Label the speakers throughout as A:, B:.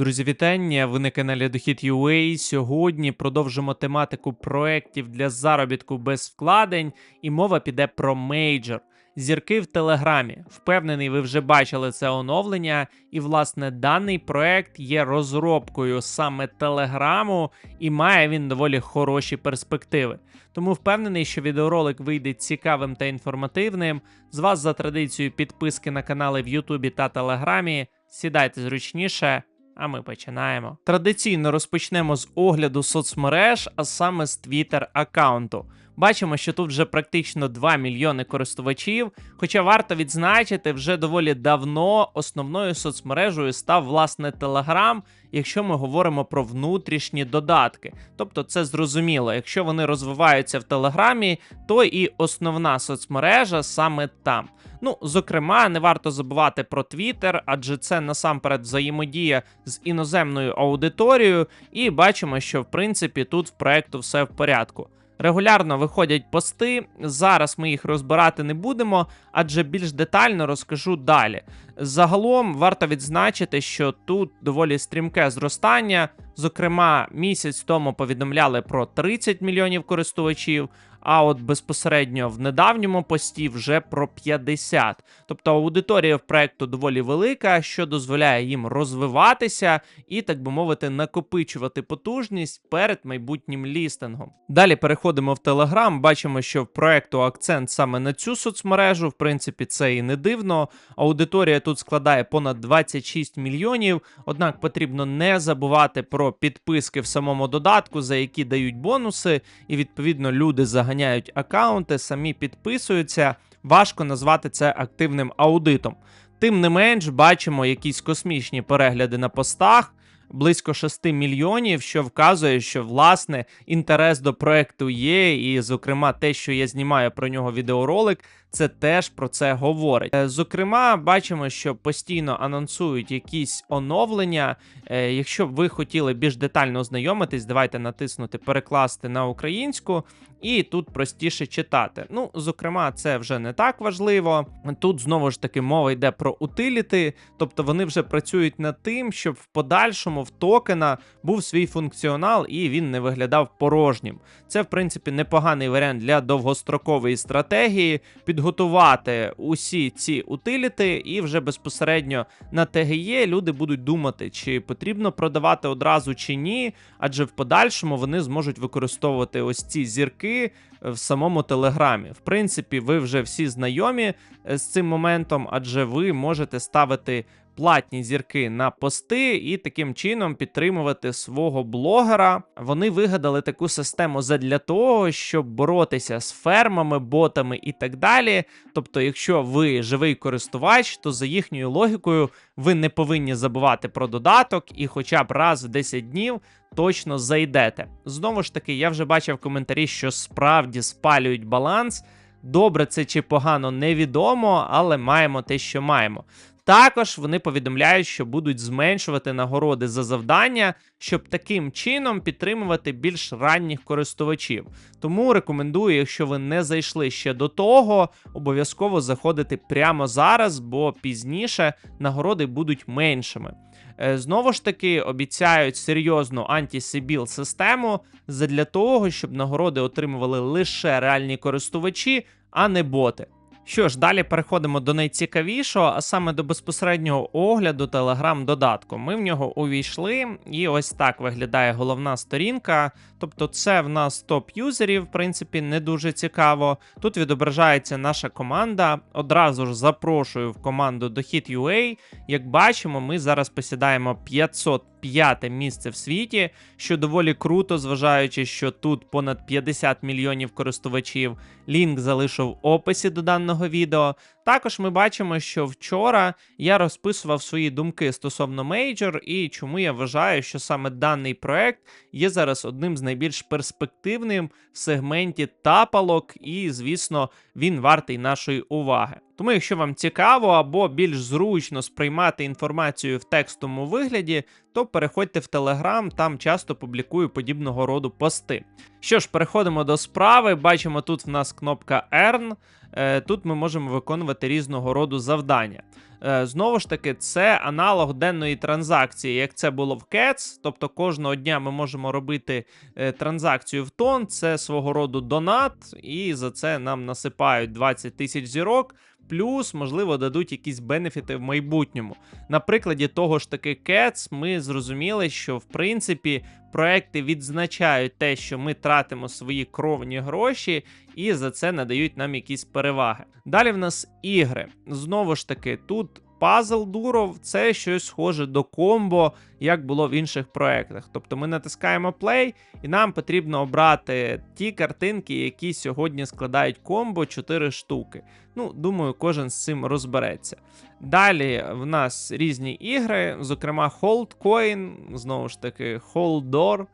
A: Друзі, вітання! Ви на каналі Дохід.ua. Сьогодні продовжимо тематику проєктів для заробітку без вкладень, і мова піде про мейджор. Зірки в Телеграмі. Впевнений, ви вже бачили це оновлення, і власне даний проект є розробкою саме Телеграму, і має він доволі хороші перспективи. Тому впевнений, що відеоролик вийде цікавим та інформативним. З вас за традицією підписки на канали в Ютубі та Телеграмі. Сідайте зручніше. А ми починаємо. Традиційно розпочнемо з огляду соцмереж, а саме з Twitter аккаунту. Бачимо, що тут вже практично 2 мільйони користувачів. Хоча варто відзначити, вже доволі давно основною соцмережею став власне Telegram, якщо ми говоримо про внутрішні додатки. Тобто це зрозуміло, якщо вони розвиваються в Телеграмі, то і основна соцмережа саме там. Ну, зокрема, не варто забувати про Twitter, адже це насамперед взаємодія з іноземною аудиторією, і бачимо, що в принципі тут в проекту все в порядку. Регулярно виходять пости. Зараз ми їх розбирати не будемо, адже більш детально розкажу далі. Загалом варто відзначити, що тут доволі стрімке зростання. Зокрема, місяць тому повідомляли про 30 мільйонів користувачів. А от безпосередньо в недавньому пості вже про 50. Тобто аудиторія в проекту доволі велика, що дозволяє їм розвиватися і, так би мовити, накопичувати потужність перед майбутнім лістингом. Далі переходимо в Telegram. Бачимо, що в проекту акцент саме на цю соцмережу. В принципі, це і не дивно. Аудиторія тут складає понад 26 мільйонів. Однак потрібно не забувати про підписки в самому додатку, за які дають бонуси, і відповідно люди заганяють аккаунти, самі підписуються. Важко назвати це активним аудитом. Тим не менш, бачимо якісь космічні перегляди на постах. Близько 6 мільйонів, що вказує, що власне інтерес до проекту є, і, зокрема, те, що я знімаю про нього відеоролик, це теж про це говорить. Е, Зокрема, бачимо, що постійно анонсують якісь оновлення. Е, Якщо ви хотіли більш детально ознайомитись, давайте натиснути перекласти на українську, і тут простіше читати. Ну, зокрема, це вже не так важливо. Тут знову ж таки мова йде про утиліти, тобто вони вже працюють над тим, щоб в подальшому в токена був свій функціонал і він не виглядав порожнім. Це, в принципі, непоганий варіант для довгострокової стратегії. Підготувати усі ці утиліти, і вже безпосередньо на ТГЄ люди будуть думати, чи потрібно продавати одразу чи ні, адже в подальшому вони зможуть використовувати ось ці зірки в самому телеграмі. В принципі, ви вже всі знайомі е, з цим моментом, адже ви можете ставити платні зірки на пости і таким чином підтримувати свого блогера. Вони вигадали таку систему задля того, щоб боротися з фермами, ботами і так далі. Тобто, якщо ви живий користувач, то за їхньою логікою ви не повинні забувати про додаток і хоча б раз в 10 днів. Точно зайдете. Знову ж таки, я вже бачив коментарі, що справді спалюють баланс. Добре, це чи погано невідомо, але маємо те, що маємо. Також вони повідомляють, що будуть зменшувати нагороди за завдання, щоб таким чином підтримувати більш ранніх користувачів. Тому рекомендую, якщо ви не зайшли ще до того, обов'язково заходити прямо зараз, бо пізніше нагороди будуть меншими. Е, Знову ж таки, обіцяють серйозну антисибіл систему задля того, щоб нагороди отримували лише реальні користувачі, а не боти. Що ж, далі переходимо до найцікавішого, а саме до безпосереднього огляду Telegram-додатку. Ми в нього увійшли, і ось так виглядає головна сторінка. Тобто, це в нас топ юзерів, в принципі, не дуже цікаво. Тут відображається наша команда. Одразу ж запрошую в команду Дохід.ua. Як бачимо, ми зараз посідаємо 505 місце в світі, що доволі круто, зважаючи, що тут понад 50 мільйонів користувачів. Лінк залишу в описі до даного відео. Також ми бачимо, що вчора я розписував свої думки стосовно мейджор і чому я вважаю, що саме даний проект є зараз одним з найбільш перспективним в сегменті тапалок, і, звісно, він вартий нашої уваги. Тому, якщо вам цікаво або більш зручно сприймати інформацію в текстовому вигляді, то переходьте в Telegram, там часто публікую подібного роду пости. Що ж, переходимо до справи. Бачимо, тут в нас кнопка Earn. Е, Тут ми можемо виконувати різного роду завдання. Е, Знову ж таки, це аналог денної транзакції, як це було в Cats. Тобто кожного дня ми можемо робити е, транзакцію в тон, це свого роду донат, і за це нам насипають 20 тисяч зірок. Плюс, можливо, дадуть якісь бенефіти в майбутньому. На прикладі того ж таки Cats ми зрозуміли, що в принципі проекти відзначають те, що ми тратимо свої кровні гроші, і за це надають нам якісь переваги. Далі в нас ігри. Знову ж таки, тут пазл дуров це щось схоже до комбо, як було в інших проектах. Тобто ми натискаємо play, і нам потрібно обрати ті картинки, які сьогодні складають комбо 4 штуки. Ну, думаю, кожен з цим розбереться. Далі в нас різні ігри, зокрема Hold Coin, знову ж таки, Hold Door.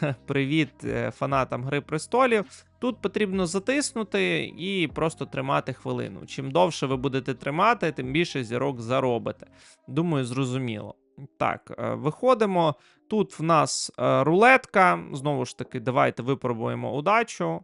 A: Привіт е, фанатам Гри престолів. Тут потрібно затиснути і просто тримати хвилину. Чим довше ви будете тримати, тим більше зірок заробите. Думаю, зрозуміло. Так, е, виходимо. Тут в нас е, рулетка. Знову ж таки, давайте випробуємо удачу.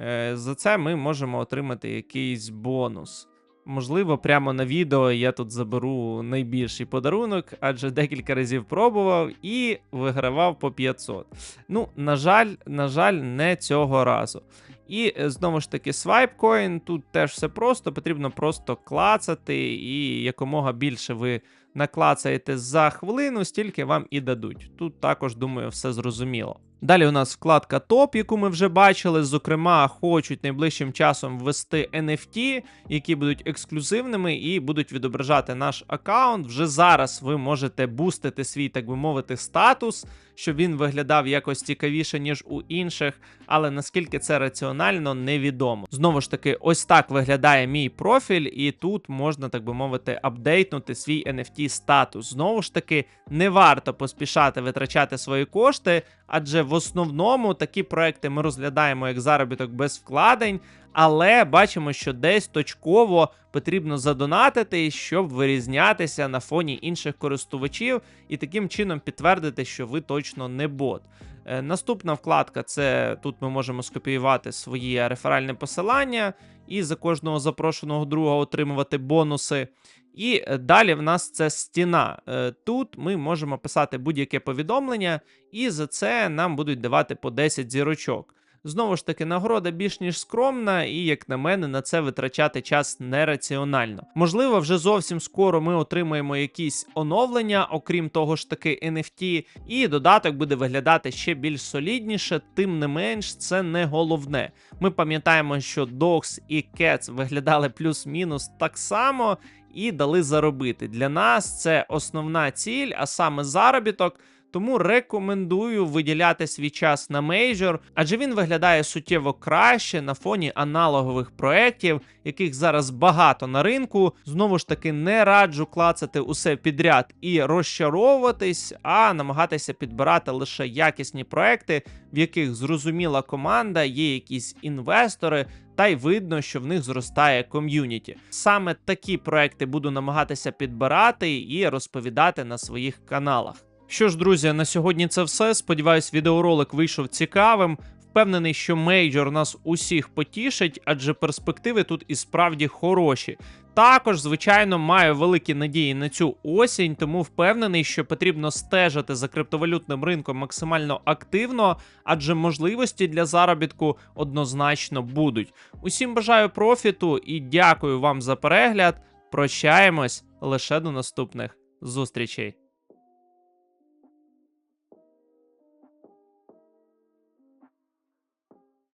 A: Е, За це ми можемо отримати якийсь бонус. Можливо, прямо на відео я тут заберу найбільший подарунок, адже декілька разів пробував і вигравав по 500. Ну, на жаль, на жаль, не цього разу. І е, знову ж таки, свайпкоін. Тут теж все просто, потрібно просто клацати, і якомога більше ви наклацаєте за хвилину, стільки вам і дадуть. Тут також, думаю, все зрозуміло. Далі у нас вкладка топ, яку ми вже бачили. Зокрема, хочуть найближчим часом ввести NFT, які будуть ексклюзивними і будуть відображати наш аккаунт. Вже зараз ви можете бустити свій, так би мовити, статус, щоб він виглядав якось цікавіше, ніж у інших. Але наскільки це раціонально, невідомо. Знову ж таки, ось так виглядає мій профіль, і тут можна, так би мовити, апдейтнути свій NFT статус. Знову ж таки, не варто поспішати витрачати свої кошти, адже в основному такі проекти ми розглядаємо як заробіток без вкладень. Але бачимо, що десь точково потрібно задонатити, щоб вирізнятися на фоні інших користувачів, і таким чином підтвердити, що ви точно не бот. Е, Наступна вкладка це тут ми можемо скопіювати своє реферальне посилання і за кожного запрошеного друга отримувати бонуси. І е, далі в нас це стіна. Е, Тут ми можемо писати будь-яке повідомлення, і за це нам будуть давати по 10 зірочок. Знову ж таки, нагорода більш ніж скромна, і, як на мене, на це витрачати час нераціонально. Можливо, вже зовсім скоро ми отримаємо якісь оновлення, окрім того ж таки NFT, і додаток буде виглядати ще більш солідніше, тим не менш, це не головне. Ми пам'ятаємо, що Dogs і Cats виглядали плюс-мінус так само і дали заробити. Для нас це основна ціль, а саме заробіток. Тому рекомендую виділяти свій час на мейджор, адже він виглядає суттєво краще на фоні аналогових проєктів, яких зараз багато на ринку. Знову ж таки, не раджу клацати усе підряд і розчаровуватись, а намагатися підбирати лише якісні проекти, в яких зрозуміла команда, є якісь інвестори. Та й видно, що в них зростає ком'юніті. Саме такі проекти буду намагатися підбирати і розповідати на своїх каналах. Що ж, друзі, на сьогодні це все. Сподіваюсь, відеоролик вийшов цікавим. Впевнений, що мейджор нас усіх потішить, адже перспективи тут і справді хороші. Також, звичайно, маю великі надії на цю осінь, тому впевнений, що потрібно стежити за криптовалютним ринком максимально активно, адже можливості для заробітку однозначно будуть. Усім бажаю профіту і дякую вам за перегляд. Прощаємось лише до наступних зустрічей.